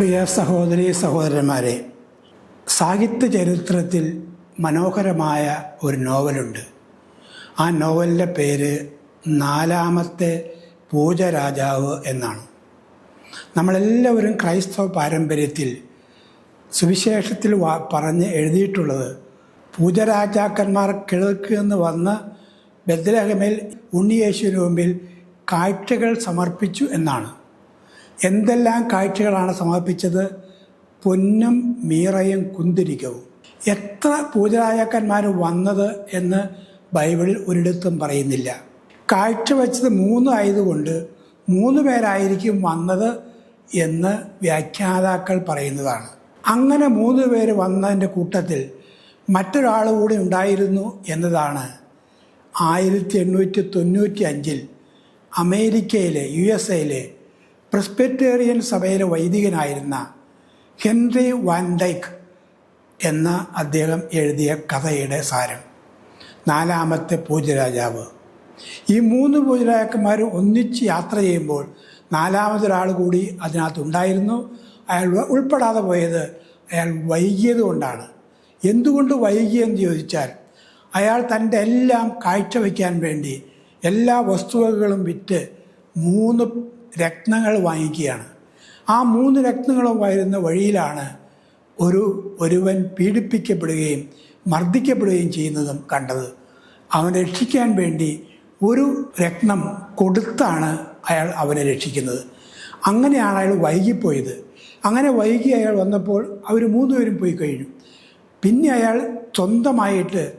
പ്രിയ സഹോദരി സഹോദരന്മാരെ സാഹിത്യ ചരിത്രത്തിൽ മനോഹരമായ ഒരു നോവലുണ്ട്. ആ നോവലിന്റെ പേര് നാലാമത്തെ പൂജരാജാവ് എന്നാണ്. നമ്മളെല്ലാവരും ക്രൈസ്തവ പാരമ്പര്യത്തിൽ സുവിശേഷത്തിൽ പറഞ്ഞ് എഴുതിയിട്ടുള്ളത് പൂജരാജാക്കന്മാർ കിഴക്ക് വന്ന് ബദ്രഹമേൽ ഉണ്ണിയേശുവിന് മുമ്പിൽ കാഴ്ചകൾ സമർപ്പിച്ചു എന്നാണ്. എന്തെല്ലാം കാഴ്ചകളാണ് സമർപ്പിച്ചത്? പൊന്നും മീറയും കുന്തിരിക്കവും എത്ര പൂജരാജാക്കന്മാർ വന്നത് എന്ന് ബൈബിളിൽ ഒരിടത്തും പറയുന്നില്ല. കാഴ്ച വെച്ചത് മൂന്ന് ആയതുകൊണ്ട് മൂന്ന് പേരായിരിക്കും വന്നത് എന്ന് വ്യാഖ്യാതാക്കൾ പറയുന്നതാണ്. അങ്ങനെ മൂന്ന് പേര് വന്നതിന്റെ കൂട്ടത്തിൽ മറ്റൊരാൾ കൂടി ഉണ്ടായിരുന്നു എന്നതാണ്. ആയിരത്തി എണ്ണൂറ്റി തൊണ്ണൂറ്റി അഞ്ചിൽ അമേരിക്കയിലെ യു എസ് എയിലെ പ്രസ്പെറ്റേറിയൻ സഭയിലെ വൈദികനായിരുന്ന ഹെൻറി വാൻഡൈക്ക് എന്ന അദ്ദേഹം എഴുതിയ കഥയുടെ സാരം. നാലാമത്തെ പൂജരാജാവ് ഈ മൂന്ന് പൂജരാജാക്കന്മാർ ഒന്നിച്ച് യാത്ര ചെയ്യുമ്പോൾ നാലാമതൊരാൾ കൂടി അതിനകത്തുണ്ടായിരുന്നു. അയാൾ ഉൾപ്പെടാതെ പോയത് അയാൾ വൈകിയത് കൊണ്ടാണ്. എന്തുകൊണ്ട് വൈകിയെന്ന് ചോദിച്ചാൽ അയാൾ തന്റെ എല്ലാം കാഴ്ചവെക്കാൻ വേണ്ടി എല്ലാ വസ്തുവകകളും വിറ്റ് മൂന്ന് രത്നങ്ങൾ വാങ്ങിക്കുകയാണ്. ആ മൂന്ന് രത്നങ്ങളും വരുന്ന വഴിയിലാണ് ഒരു ഒരുവൻ പീഡിപ്പിക്കപ്പെടുകയും മർദ്ദിക്കപ്പെടുകയും ചെയ്യുന്നതും കണ്ടത്. അവൻ രക്ഷിക്കാൻ വേണ്ടി ഒരു രത്നം കൊടുത്താണ് അയാൾ അവനെ രക്ഷിക്കുന്നത്. അങ്ങനെയാണ് അയാൾ വൈകിപ്പോയത്. അങ്ങനെ വൈകി അയാൾ വന്നപ്പോൾ അവർ മൂന്നുപേരും പോയി കഴിഞ്ഞു. പിന്നെ അയാൾ സ്വന്തമായിട്ട്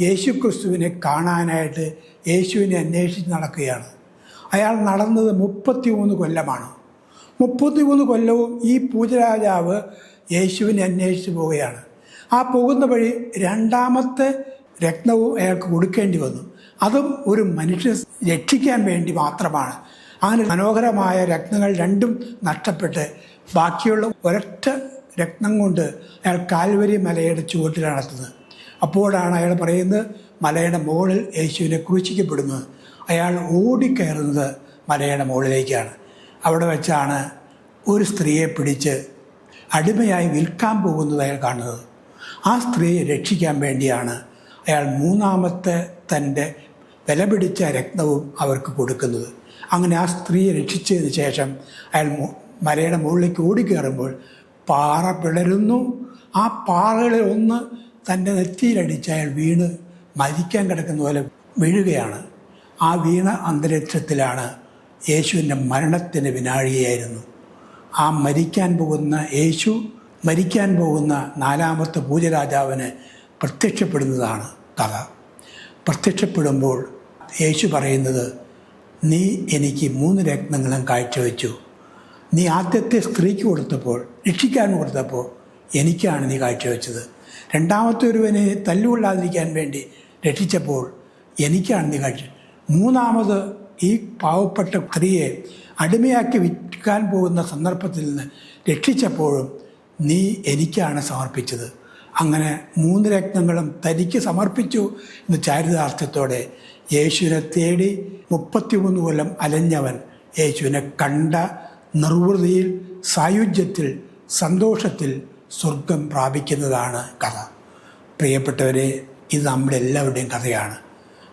യേശുക്രിസ്തുവിനെ കാണാനായിട്ട് യേശുവിനെ അന്വേഷിച്ച് നടക്കുകയാണ്. അയാൾ നടന്നത് മുപ്പത്തി മൂന്ന് കൊല്ലമാണ്. മുപ്പത്തി മൂന്ന് കൊല്ലവും ഈ പൂജരാജാവ് യേശുവിനെ അന്വേഷിച്ച് പോവുകയാണ്. ആ പോകുന്ന വഴി രണ്ടാമത്തെ രത്നവും അയാൾക്ക് കൊടുക്കേണ്ടി വന്നു. അതും ഒരു മനുഷ്യനെ രക്ഷിക്കാൻ വേണ്ടി മാത്രമാണ്. അങ്ങനെ മനോഹരമായ രത്നങ്ങൾ രണ്ടും നഷ്ടപ്പെട്ട് ബാക്കിയുള്ള ഒരൊറ്റ രത്നം കൊണ്ട് അയാൾ കാൽവരി മലയുടെ ചുവട്ടിലാണെത്തുന്നത് അപ്പോഴാണ് അയാൾ പറയുന്നത് മലയുടെ മുകളിൽ യേശുവിനെ ക്രൂശിക്കപ്പെടുന്നത് അയാൾ ഓടിക്കയറുന്നത് മലയുടെ മുകളിലേക്കാണ്. അവിടെ വെച്ചാണ് ഒരു സ്ത്രീയെ പിടിച്ച് അടിമയായി വിൽക്കാൻ പോകുന്നത് അയാൾ കാണുന്നത്. ആ സ്ത്രീയെ രക്ഷിക്കാൻ വേണ്ടിയാണ് അയാൾ മൂന്നാമത്തെ തന്റെ വില പിടിച്ച രത്നവും അവർക്ക് കൊടുക്കുന്നത്. അങ്ങനെ ആ സ്ത്രീയെ രക്ഷിച്ചതിന് ശേഷം അയാൾ മലയുടെ മുകളിലേക്ക് ഓടിക്കയറുമ്പോൾ പാറ പിളരുന്നു. ആ പാറകളിൽ ഒന്ന് തന്റെ നെറ്റിയിലടിച്ച് അയാൾ വീണ് മരിക്കാൻ കിടക്കുന്ന പോലെ വീഴുകയാണ്. ആ വീണ അന്തരീക്ഷത്തിലാണ് യേശുവിന്റെ മരണത്തിന് വിനാഴിയായിരുന്നു. ആ മരിക്കാൻ പോകുന്ന യേശു മരിക്കാൻ പോകുന്ന നാലാമത്തെ പൂജരാജാവിന് പ്രത്യക്ഷപ്പെടുന്നതാണ് കഥ. പ്രത്യക്ഷപ്പെടുമ്പോൾ യേശു പറയുന്നത് നീ എനിക്ക് മൂന്ന് രത്നങ്ങളും കാഴ്ചവെച്ചു. നീ ആദ്യത്തെ സ്ത്രീക്ക് കൊടുത്തപ്പോൾ രക്ഷിക്കാൻ കൊടുത്തപ്പോൾ എനിക്കാണ് നീ കാഴ്ചവെച്ചത്. രണ്ടാമത്തെ ഒരുവനെ തല്ലുകൊള്ളാതിരിക്കാൻ വേണ്ടി രക്ഷിച്ചപ്പോൾ എനിക്കാണ് നീ കാഴ്ച മൂന്നാമത് ഈ പാവപ്പെട്ട സ്ത്രീയെ അടിമയാക്കി വിൽക്കാൻ പോകുന്ന സന്ദർഭത്തിൽ നിന്ന് രക്ഷിച്ചപ്പോഴും നീ എനിക്കാണ് സമർപ്പിച്ചത്. അങ്ങനെ മൂന്ന് രത്നങ്ങളും തനിക്ക് സമർപ്പിച്ചു എന്ന് ചാരിതാർത്ഥ്യത്തോടെ യേശുവിനെ തേടി മുപ്പത്തിമൂന്ന് കൊല്ലം അലഞ്ഞവൻ യേശുവിനെ കണ്ട നിർവൃതിയിൽ സായുജ്യത്തിൽ സന്തോഷത്തിൽ സ്വർഗം പ്രാപിക്കുന്നതാണ് കഥ. പ്രിയപ്പെട്ടവരെ ഇത് നമ്മുടെ എല്ലാവരുടെയും കഥയാണ്.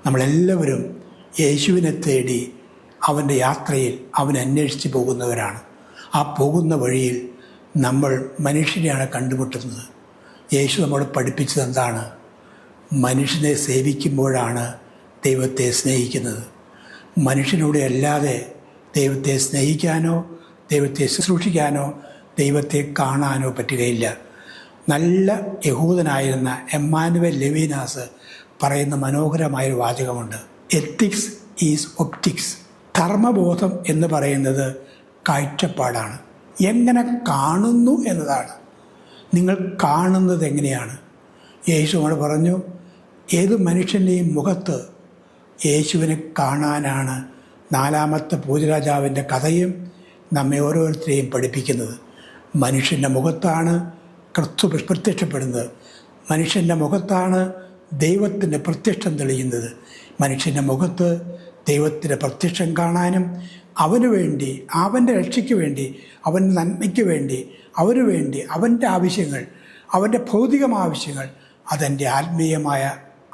നമ്മളെല്ലാവരും യേശുവിനെ തേടി അവന്റെ യാത്രയിൽ അവൻ അന്വേഷിച്ച് പോകുന്നവരാണ്. ആ പോകുന്ന വഴിയിൽ നമ്മൾ മനുഷ്യനെയാണ് കണ്ടുമുട്ടുന്നത്. യേശു നമ്മളെ പഠിപ്പിച്ചത് എന്താണ്? മനുഷ്യനെ സേവിക്കുമ്പോഴാണ് ദൈവത്തെ സ്നേഹിക്കുന്നത്. മനുഷ്യനോട് അല്ലാതെ ദൈവത്തെ സ്നേഹിക്കാനോ ദൈവത്തെ ശുശ്രൂഷിക്കാനോ ദൈവത്തെ കാണാനോ പറ്റുകയില്ല. നല്ല യഹൂദനായിരുന്ന എമ്മാനുവൽ ലെവീനാസ് പറയുന്ന മനോഹരമായൊരു വാചകമുണ്ട്. എത്തിക്സ് ഈസ് ഒപ്റ്റിക്സ് ധർമ്മബോധം എന്ന് പറയുന്നത് കാഴ്ചപ്പാടാണ്. എങ്ങനെ കാണുന്നു എന്നതാണ്. നിങ്ങൾ കാണുന്നത് എങ്ങനെയാണ്? യേശുവോട് പറഞ്ഞു ഏത് മനുഷ്യന്റെയും മുഖത്ത് യേശുവിനെ കാണാനാണ് നാലാമത്തെ പൂജരാജാവിന്റെ കഥയും നമ്മെ ഓരോരുത്തരെയും പഠിപ്പിക്കുന്നത്. മനുഷ്യന്റെ മുഖത്താണ് ക്രിസ്തു പ്രത്യക്ഷപ്പെടുന്നത്. മനുഷ്യന്റെ മുഖത്താണ് ദൈവത്തിന്റെ പ്രത്യക്ഷം തെളിയുന്നത്. മനുഷ്യന്റെ മുഖത്ത് ദൈവത്തിന്റെ പ്രത്യക്ഷം കാണാനും അവന് വേണ്ടി അവന്റെ രക്ഷയ്ക്ക് വേണ്ടി അവന്റെ നന്മയ്ക്ക് വേണ്ടി അവന് വേണ്ടി അവന്റെ ആവശ്യങ്ങൾ അവന്റെ ഭൗതികം ആവശ്യങ്ങൾ അതെന്റെ ആത്മീയമായ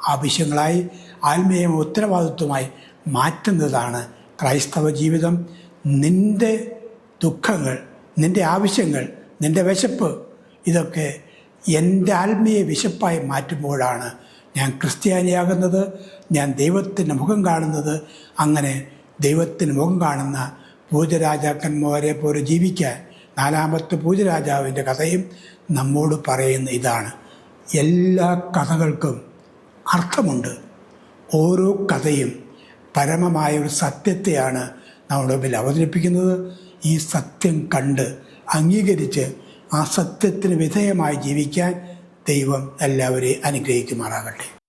ആവശ്യങ്ങളായി ആത്മീയ ഉത്തരവാദിത്വമായി മാറ്റുന്നതാണ് ക്രൈസ്തവ ജീവിതം. നിന്റെ ദുഃഖങ്ങൾ നിന്റെ ആവശ്യങ്ങൾ നിന്റെ വിശപ്പ് ഇതൊക്കെ എന്റെ ആത്മീയ വിശപ്പായി മാറ്റുമ്പോഴാണ് ഞാൻ ക്രിസ്ത്യാനിയാകുന്നത് ഞാൻ ദൈവത്തിന്റെ മുഖം കാണുന്നത് അങ്ങനെ ദൈവത്തിന് മുഖം കാണുന്ന പൂജരാജാക്കന്മാരെ പോലെ ജീവിക്കാൻ നാലാമത്തെ പൂജരാജാവിന്റെ കഥയും നമ്മോട് പറയുന്ന ഇതാണ്. എല്ലാ കഥകൾക്കും അർത്ഥമുണ്ട്. ഓരോ കഥയും പരമമായ ഒരു സത്യത്തെയാണ് നമ്മുടെ മുമ്പിൽ അവതരിപ്പിക്കുന്നത്. ഈ സത്യം കണ്ട് അംഗീകരിച്ച് ആ സത്യത്തിന് വിധേയമായി ജീവിക്കാൻ ദൈവം എല്ലാവരെയും അനുഗ്രഹിക്കുമാറാകട്ടെ.